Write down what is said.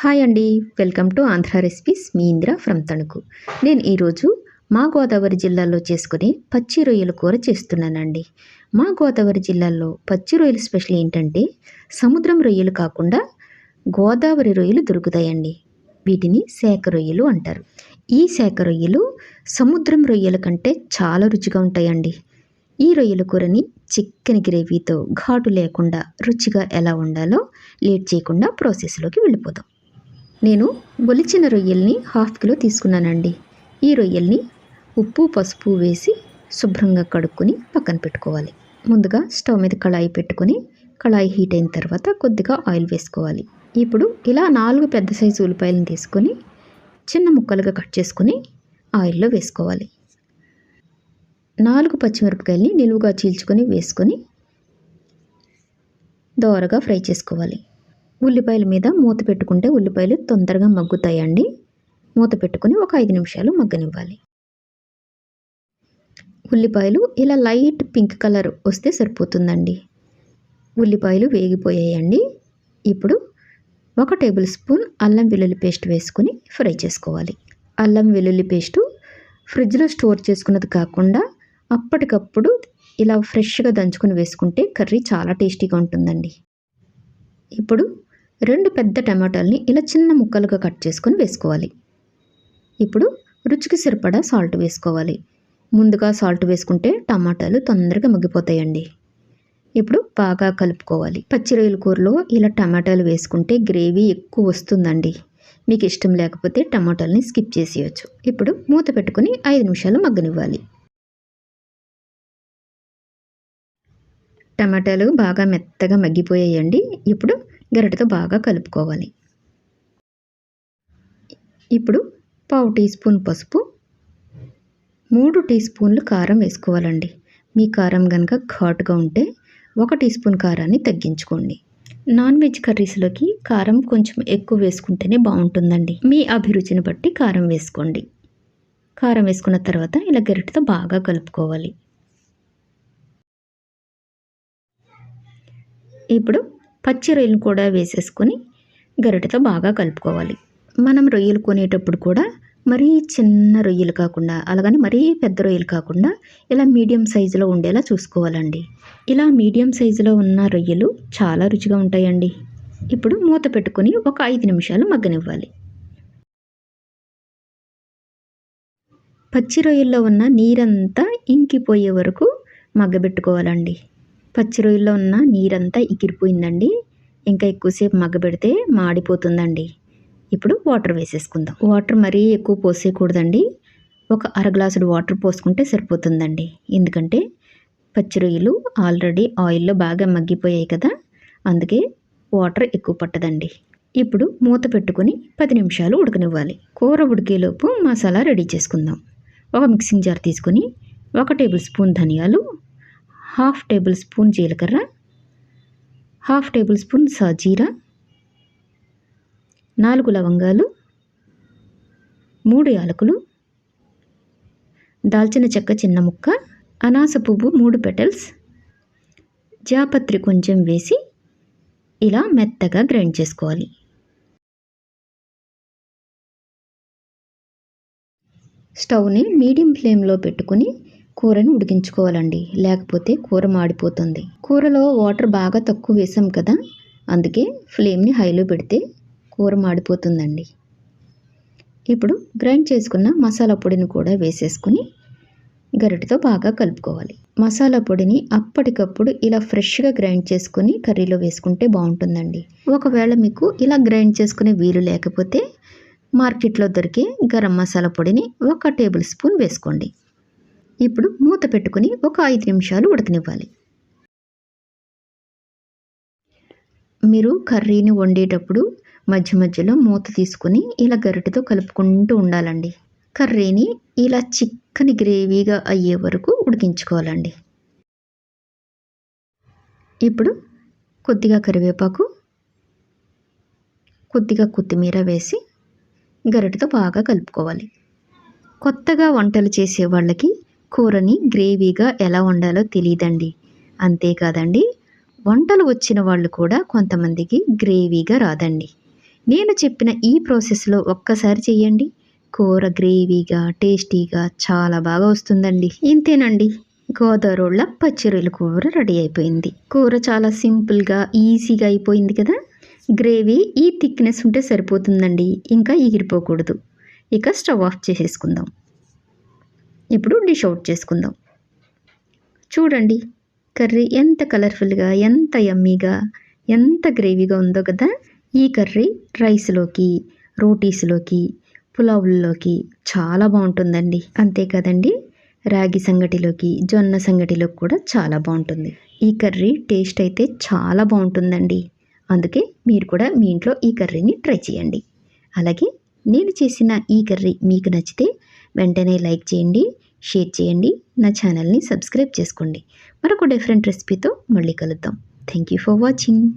Hi అండి. Welcome to Andhra recipes. Me Indira from Tanuku. నేను ఈరోజు మా గోదావరి జిల్లాలో చేసుకునే పచ్చి రొయ్యల కూర చేస్తున్నానండి. మా గోదావరి జిల్లాలో పచ్చి రొయ్యలు స్పెషల్ ఏంటంటే సముద్రం రొయ్యలు కాకుండా గోదావరి రొయ్యలు దొరుకుతాయండి. వీటిని శాఖ రొయ్యలు అంటారు. ఈ శాఖ రొయ్యలు సముద్రం రొయ్యల కంటే చాలా రుచిగా ఉంటాయండి. ఈ రొయ్యల కూరని చిక్కని గ్రేవీతో ఘాటు లేకుండా రుచిగా ఎలా ఉండాలో లేట్ చేయకుండా ప్రాసెస్లోకి వెళ్ళిపోదాం. నేను ఒలిచిన రొయ్యల్ని హాఫ్ కిలో తీసుకున్నానండి. ఈ రొయ్యల్ని ఉప్పు పసుపు వేసి శుభ్రంగా కడుక్కొని పక్కన పెట్టుకోవాలి. ముందుగా స్టవ్ మీద కళాయి పెట్టుకొని కళాయి హీట్ అయిన తర్వాత కొద్దిగా ఆయిల్ వేసుకోవాలి. ఇప్పుడు ఇలా నాలుగు పెద్ద సైజు ఉల్లిపాయలను తీసుకొని చిన్న ముక్కలుగా కట్ చేసుకొని ఆయిల్లో వేసుకోవాలి. నాలుగు పచ్చిమిరపకాయల్ని నిలువుగా చీల్చుకొని వేసుకొని దోరగా ఫ్రై చేసుకోవాలి. ఉల్లిపాయల మీద మూత పెట్టుకుంటే ఉల్లిపాయలు తొందరగా మగ్గుతాయండి. మూత పెట్టుకొని ఒక ఐదు నిమిషాలు మగ్గనివ్వాలి. ఉల్లిపాయలు ఇలా లైట్ పింక్ కలర్ వస్తే సరిపోతుందండి. ఉల్లిపాయలు వేగిపోయాయండి. ఇప్పుడు ఒక టేబుల్ స్పూన్ అల్లం వెల్లుల్లి పేస్ట్ వేసుకుని ఫ్రై చేసుకోవాలి. అల్లం వెల్లుల్లి పేస్టు ఫ్రిడ్జ్లో స్టోర్ చేసుకున్నది కాకుండా అప్పటికప్పుడు ఇలా ఫ్రెష్గా దంచుకొని వేసుకుంటే కర్రీ చాలా టేస్టీగా ఉంటుందండి. ఇప్పుడు రెండు పెద్ద టమాటాలని ఇలా చిన్న ముక్కలుగా కట్ చేసుకొని వేసుకోవాలి. ఇప్పుడు రుచికి సరిపడా సాల్ట్ వేసుకోవాలి. ముందుగా సాల్ట్ వేసుకుంటే టమాటాలు తొందరగా మగ్గిపోతాయండి. ఇప్పుడు బాగా కలుపుకోవాలి. పచ్చి రొయ్యల కూరలో ఇలా టమాటాలు వేసుకుంటే గ్రేవీ ఎక్కువ వస్తుందండి. మీకు ఇష్టం లేకపోతే టమాటాలని స్కిప్ చేసేయచ్చు. ఇప్పుడు మూత పెట్టుకుని ఐదు నిమిషాలు మగ్గనివ్వాలి. టమాటాలు బాగా మెత్తగా మగ్గిపోయాయండి. ఇప్పుడు గరిటతో బాగా కలుపుకోవాలి. ఇప్పుడు పావు టీ స్పూన్ పసుపు మూడు టీ స్పూన్లు కారం వేసుకోవాలండి. మీ కారం కనుక ఘాటుగా ఉంటే ఒక టీ స్పూన్ కారాన్ని తగ్గించుకోండి. నాన్ వెజ్ కర్రీస్లోకి కారం కొంచెం ఎక్కువ వేసుకుంటేనే బాగుంటుందండి. మీ అభిరుచిని బట్టి కారం వేసుకోండి. కారం వేసుకున్న తర్వాత ఇలా గరిటతో బాగా కలుపుకోవాలి. ఇప్పుడు పచ్చి రొయ్యలు కూడా వేసేసుకొని గరిటతో బాగా కలుపుకోవాలి. మనం రొయ్యలు కొనేటప్పుడు కూడా మరీ చిన్న రొయ్యలు కాకుండా అలాగని మరీ పెద్ద రొయ్యలు కాకుండా ఇలా మీడియం సైజులో ఉండేలా చూసుకోవాలండి. ఇలా మీడియం సైజులో ఉన్న రొయ్యలు చాలా రుచిగా ఉంటాయండి. ఇప్పుడు మూత పెట్టుకొని ఒక ఐదు నిమిషాలు మగ్గనివ్వాలి. పచ్చి రొయ్యల్లో ఉన్న నీరంతా ఇంకిపోయే వరకు మగ్గబెట్టుకోవాలండి. పచ్చి రొయ్యల్లో ఉన్న నీరంతా ఎగిరిపోయిందండి. ఇంకా ఎక్కువసేపు మగ్గబెడితే మాడిపోతుందండి. ఇప్పుడు వాటర్ వేసేసుకుందాం. వాటర్ మరీ ఎక్కువ పోసేయకూడదండి. ఒక అర గ్లాసుడు వాటర్ పోసుకుంటే సరిపోతుందండి. ఎందుకంటే పచ్చి రొయ్యలు ఆల్రెడీ ఆయిల్లో బాగా మగ్గిపోయాయి కదా. అందుకే వాటర్ ఎక్కువ పట్టదండి. ఇప్పుడు మూత పెట్టుకుని పది నిమిషాలు ఉడకనివ్వాలి. కూర ఉడికేలోపు మసాలా రెడీ చేసుకుందాం. ఒక మిక్సింగ్ జార్ తీసుకొని ఒక టేబుల్ స్పూన్ ధనియాలు హాఫ్ టేబుల్ స్పూన్ జీలకర్ర హాఫ్ టేబుల్ స్పూన్ సాజీరా నాలుగు లవంగాలు మూడు యాలకులు దాల్చిన చెక్క చిన్న ముక్క అనాస పువ్వు మూడు పెటల్స్ జాపత్రి కొంచెం వేసి ఇలా మెత్తగా గ్రైండ్ చేసుకోవాలి. స్టవ్ని మీడియం ఫ్లేమ్లో పెట్టుకుని కూరని ఉడికించుకోవాలండి. లేకపోతే కూర మాడిపోతుంది. కూరలో వాటర్ బాగా తక్కువ వేసాం కదా అందుకే ఫ్లేమ్ని హైలో పెడితే కూర మాడిపోతుందండి. ఇప్పుడు గ్రైండ్ చేసుకున్న మసాలా పొడిని కూడా వేసేసుకుని గరిటతో బాగా కలుపుకోవాలి. మసాలా పొడిని అప్పటికప్పుడు ఇలా ఫ్రెష్గా గ్రైండ్ చేసుకుని కర్రీలో వేసుకుంటే బాగుంటుందండి. ఒకవేళ మీకు ఇలా గ్రైండ్ చేసుకునే వీలు లేకపోతే మార్కెట్లో దొరికే గరం మసాలా పొడిని ఒక టేబుల్ స్పూన్ వేసుకోండి. ఇప్పుడు మూత పెట్టుకుని ఒక ఐదు నిమిషాలు ఉడకనివ్వాలి. మీరు కర్రీని వండేటప్పుడు మధ్య మధ్యలో మూత తీసుకుని ఇలా గరిటెతో కలుపుకుంటూ ఉండాలండి. కర్రీని ఇలా చిక్కని గ్రేవీగా అయ్యే వరకు ఉడికించుకోవాలండి. ఇప్పుడు కొద్దిగా కరివేపాకు కొద్దిగా కొత్తిమీర వేసి గరిటెతో బాగా కలుపుకోవాలి. కొత్తగా వంటలు చేసే వాళ్ళకి కూరని గ్రేవీగా ఎలా వండాలో తెలియదండి అంతేకాదండి వంటలు వచ్చిన వాళ్ళు కూడా కొంతమందికి గ్రేవీగా రాదండి. నేను చెప్పిన ఈ ప్రాసెస్లో ఒక్కసారి చేయండి కూర గ్రేవీగా టేస్టీగా చాలా బాగా వస్తుందండి. ఇంతేనండి గోదావరిళ్ళ పచ్చిరొయ్యల కూర రెడీ అయిపోయింది. కూర చాలా సింపుల్గా ఈజీగా అయిపోయింది కదా? గ్రేవీ ఈ థిక్నెస్ ఉంటే సరిపోతుందండి ఇంకా ఎగిరిపోకూడదు. ఇక స్టవ్ ఆఫ్ చేసేసుకుందాం. ఇప్పుడు డిష్ అవుట్ చేసుకుందాం. చూడండి కర్రీ ఎంత కలర్ఫుల్గా ఎంత యమ్మీగా ఎంత గ్రేవీగా ఉందో కదా? ఈ కర్రీ రైస్లోకి రోటీస్లోకి పులావుల్లోకి చాలా బాగుంటుందండి. అంతే కదండి? రాగి సంగటిలోకి జొన్న సంగటిలోకి కూడా చాలా బాగుంటుంది. ఈ కర్రీ టేస్ట్ అయితే చాలా బాగుంటుందండి. అందుకే మీరు కూడా మీ ఇంట్లో ఈ కర్రీని ట్రై చేయండి. అలాగే నేను చేసిన ఈ కర్రీ మీకు నచ్చితే వెంటనే లైక్ చేయండి షేర్ చేయండి నా ఛానల్ని సబ్స్క్రైబ్ చేసుకోండి. మరొక డిఫరెంట్ రెసిపీతో మళ్ళీ కలుద్దాం. Thank you for watching